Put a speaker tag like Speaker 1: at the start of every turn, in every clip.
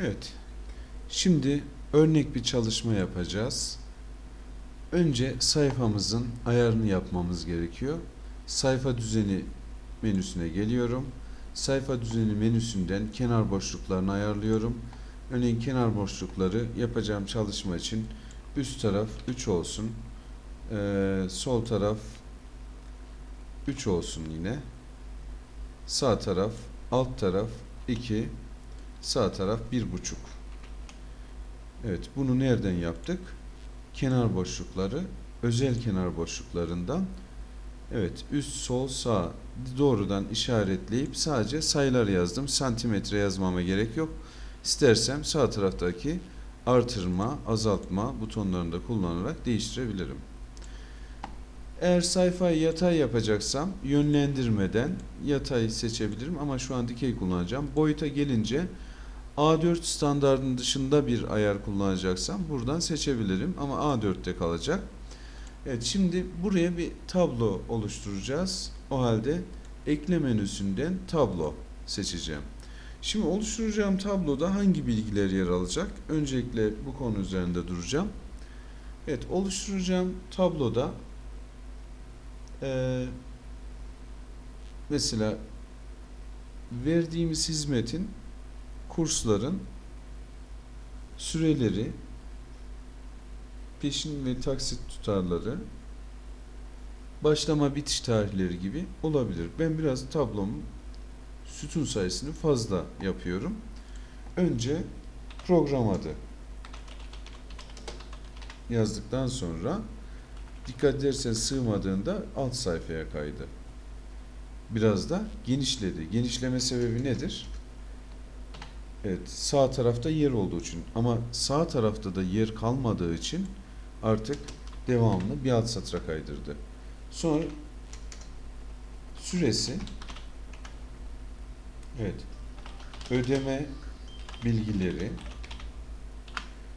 Speaker 1: Evet. Şimdi örnek bir çalışma yapacağız. Önce sayfamızın ayarını yapmamız gerekiyor. Sayfa düzeni menüsüne geliyorum. Sayfa düzeni menüsünden kenar boşluklarını ayarlıyorum. Örneğin kenar boşlukları yapacağım çalışma için üst taraf 3 olsun. Ee, sol taraf 3 olsun yine. Sağ taraf, alt taraf 2, sağ taraf 1,5. Evet, bunu nereden yaptık? Kenar boşlukları, özel kenar boşluklarından Evet, üst, sol, sağ doğrudan işaretleyip sadece sayılar yazdım. Santimetre yazmama gerek yok. İstersem sağ taraftaki artırma, azaltma butonlarını da kullanarak değiştirebilirim. Eğer sayfayı yatay yapacaksam yönlendirmeden yatay seçebilirim ama şu an dikey kullanacağım. Boyuta gelince A4 standartının dışında bir ayar kullanacaksam buradan seçebilirim ama A4'te kalacak. Evet şimdi buraya bir tablo oluşturacağız. O halde ekle menüsünden tablo seçeceğim. Şimdi oluşturacağım tabloda hangi bilgiler yer alacak? Öncelikle bu konu üzerinde duracağım. Evet oluşturacağım tabloda eee, mesela verdiğimiz hizmetin kursların süreleri peşin ve taksit tutarları başlama bitiş tarihleri gibi olabilir. Ben biraz tablomun sütun sayısını fazla yapıyorum. Önce program adı yazdıktan sonra dikkat edersen sığmadığında alt sayfaya kaydı. Biraz da genişledi. Genişleme sebebi nedir? Evet, sağ tarafta yer olduğu için ama sağ tarafta da yer kalmadığı için artık devamlı bir alt satıra kaydırdı. Sonra süresi evet ödeme bilgileri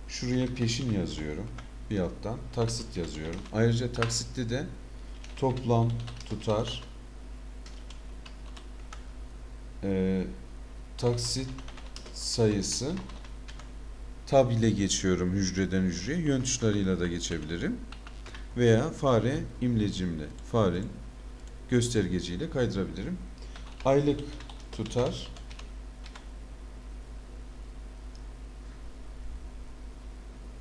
Speaker 1: şuraya peşin yazıyorum bir alttan taksit yazıyorum. Ayrıca taksitte de toplam tutar eee taksit sayısı tab ile geçiyorum hücreden hücreye. Yön tuşlarıyla da geçebilirim. Veya fare imlecimle, farenin göstergeciyle kaydırabilirim. Aylık tutar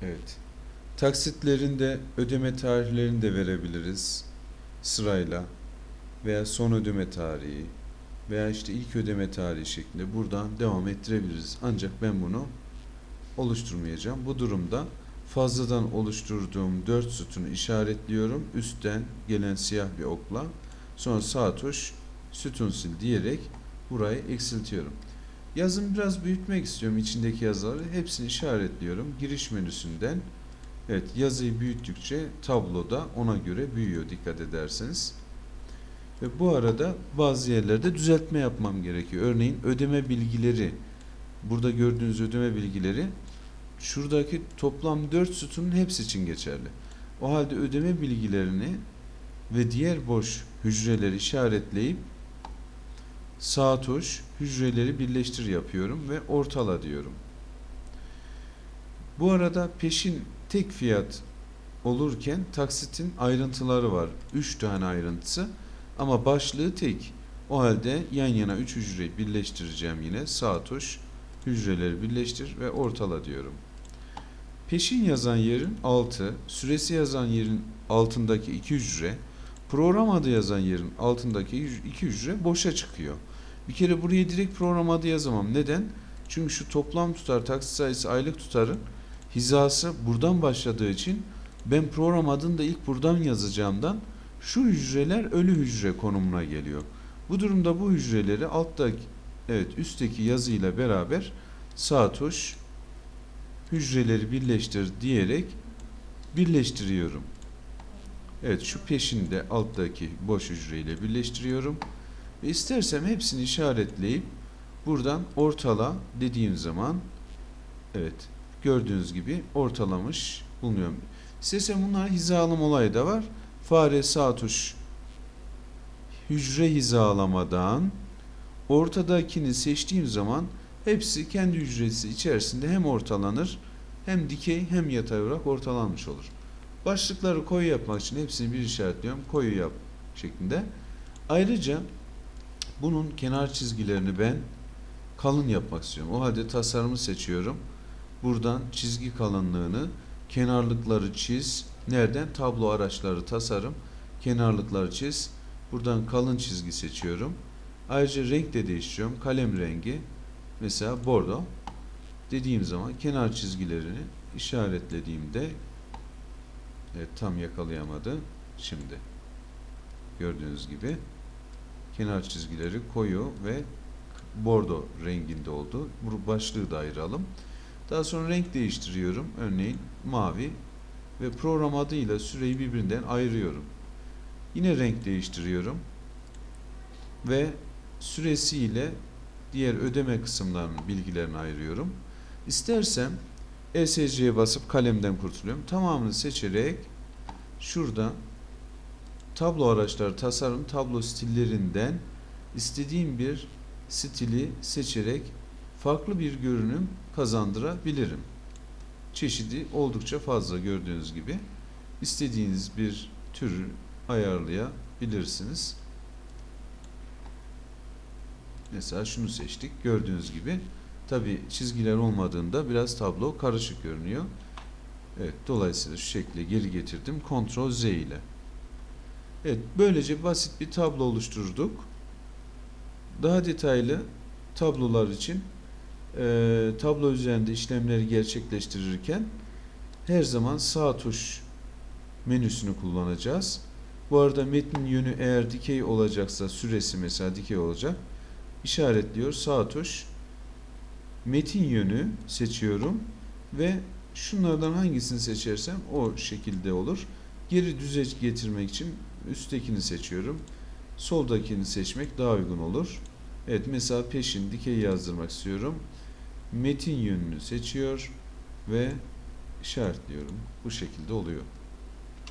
Speaker 1: Evet. Taksitlerin de ödeme tarihlerini de verebiliriz sırayla veya son ödeme tarihi veya işte ilk ödeme tarihi şeklinde buradan devam ettirebiliriz. Ancak ben bunu oluşturmayacağım. Bu durumda fazladan oluşturduğum 4 sütunu işaretliyorum. Üstten gelen siyah bir okla sonra sağ tuş sütun sil diyerek burayı eksiltiyorum. Yazımı biraz büyütmek istiyorum içindeki yazıları. Hepsini işaretliyorum. Giriş menüsünden Evet yazıyı büyüttükçe tabloda ona göre büyüyor dikkat ederseniz. Ve bu arada bazı yerlerde düzeltme yapmam gerekiyor. Örneğin ödeme bilgileri. Burada gördüğünüz ödeme bilgileri şuradaki toplam 4 sütunun hepsi için geçerli. O halde ödeme bilgilerini ve diğer boş hücreleri işaretleyip sağ tuş hücreleri birleştir yapıyorum ve ortala diyorum. Bu arada peşin tek fiyat olurken taksitin ayrıntıları var. 3 tane ayrıntısı ama başlığı tek. O halde yan yana 3 hücreyi birleştireceğim yine. Sağ tuş hücreleri birleştir ve ortala diyorum. Peşin yazan yerin altı, süresi yazan yerin altındaki iki hücre, program adı yazan yerin altındaki iki hücre boşa çıkıyor. Bir kere buraya direkt program adı yazamam. Neden? Çünkü şu toplam tutar, taksit sayısı, aylık tutarın hizası buradan başladığı için ben program adını da ilk buradan yazacağımdan şu hücreler ölü hücre konumuna geliyor. Bu durumda bu hücreleri alttaki evet üstteki yazıyla beraber sağ tuş hücreleri birleştir diyerek birleştiriyorum. Evet şu peşinde alttaki boş hücreyle birleştiriyorum. Ve istersem hepsini işaretleyip buradan ortala dediğim zaman evet gördüğünüz gibi ortalamış bulunuyorum. İstersem bunlar hizalama olayı da var. Fare sağ tuş hücre hizalamadan ortadakini seçtiğim zaman Hepsi kendi hücresi içerisinde hem ortalanır hem dikey hem yatay olarak ortalanmış olur. Başlıkları koyu yapmak için hepsini bir işaretliyorum. Koyu yap şeklinde. Ayrıca bunun kenar çizgilerini ben kalın yapmak istiyorum. O halde tasarımı seçiyorum. Buradan çizgi kalınlığını, kenarlıkları çiz. Nereden? Tablo araçları tasarım. Kenarlıkları çiz. Buradan kalın çizgi seçiyorum. Ayrıca renk de değiştiriyorum. Kalem rengi. Mesela bordo. Dediğim zaman kenar çizgilerini işaretlediğimde evet, tam yakalayamadı. Şimdi gördüğünüz gibi kenar çizgileri koyu ve bordo renginde oldu. Bu başlığı da ayıralım. Daha sonra renk değiştiriyorum. Örneğin mavi ve program adıyla süreyi birbirinden ayırıyorum. Yine renk değiştiriyorum ve süresiyle diğer ödeme kısımlarının bilgilerini ayırıyorum. İstersem ESC'ye basıp kalemden kurtuluyorum. Tamamını seçerek şurada tablo araçları tasarım tablo stillerinden istediğim bir stili seçerek farklı bir görünüm kazandırabilirim. Çeşidi oldukça fazla gördüğünüz gibi. istediğiniz bir türü ayarlayabilirsiniz. Mesela şunu seçtik. Gördüğünüz gibi tabi çizgiler olmadığında biraz tablo karışık görünüyor. Evet, dolayısıyla şu şekilde geri getirdim. Ctrl Z ile. Evet, böylece basit bir tablo oluşturduk. Daha detaylı tablolar için e, tablo üzerinde işlemleri gerçekleştirirken her zaman sağ tuş menüsünü kullanacağız. Bu arada metnin yönü eğer dikey olacaksa süresi mesela dikey olacak. işaretliyor sağ tuş metin yönü seçiyorum ve şunlardan hangisini seçersem o şekilde olur. Geri düze getirmek için üsttekini seçiyorum. Soldakini seçmek daha uygun olur. Evet mesela peşin dikey yazdırmak istiyorum. Metin yönünü seçiyor ve işaretliyorum. Bu şekilde oluyor.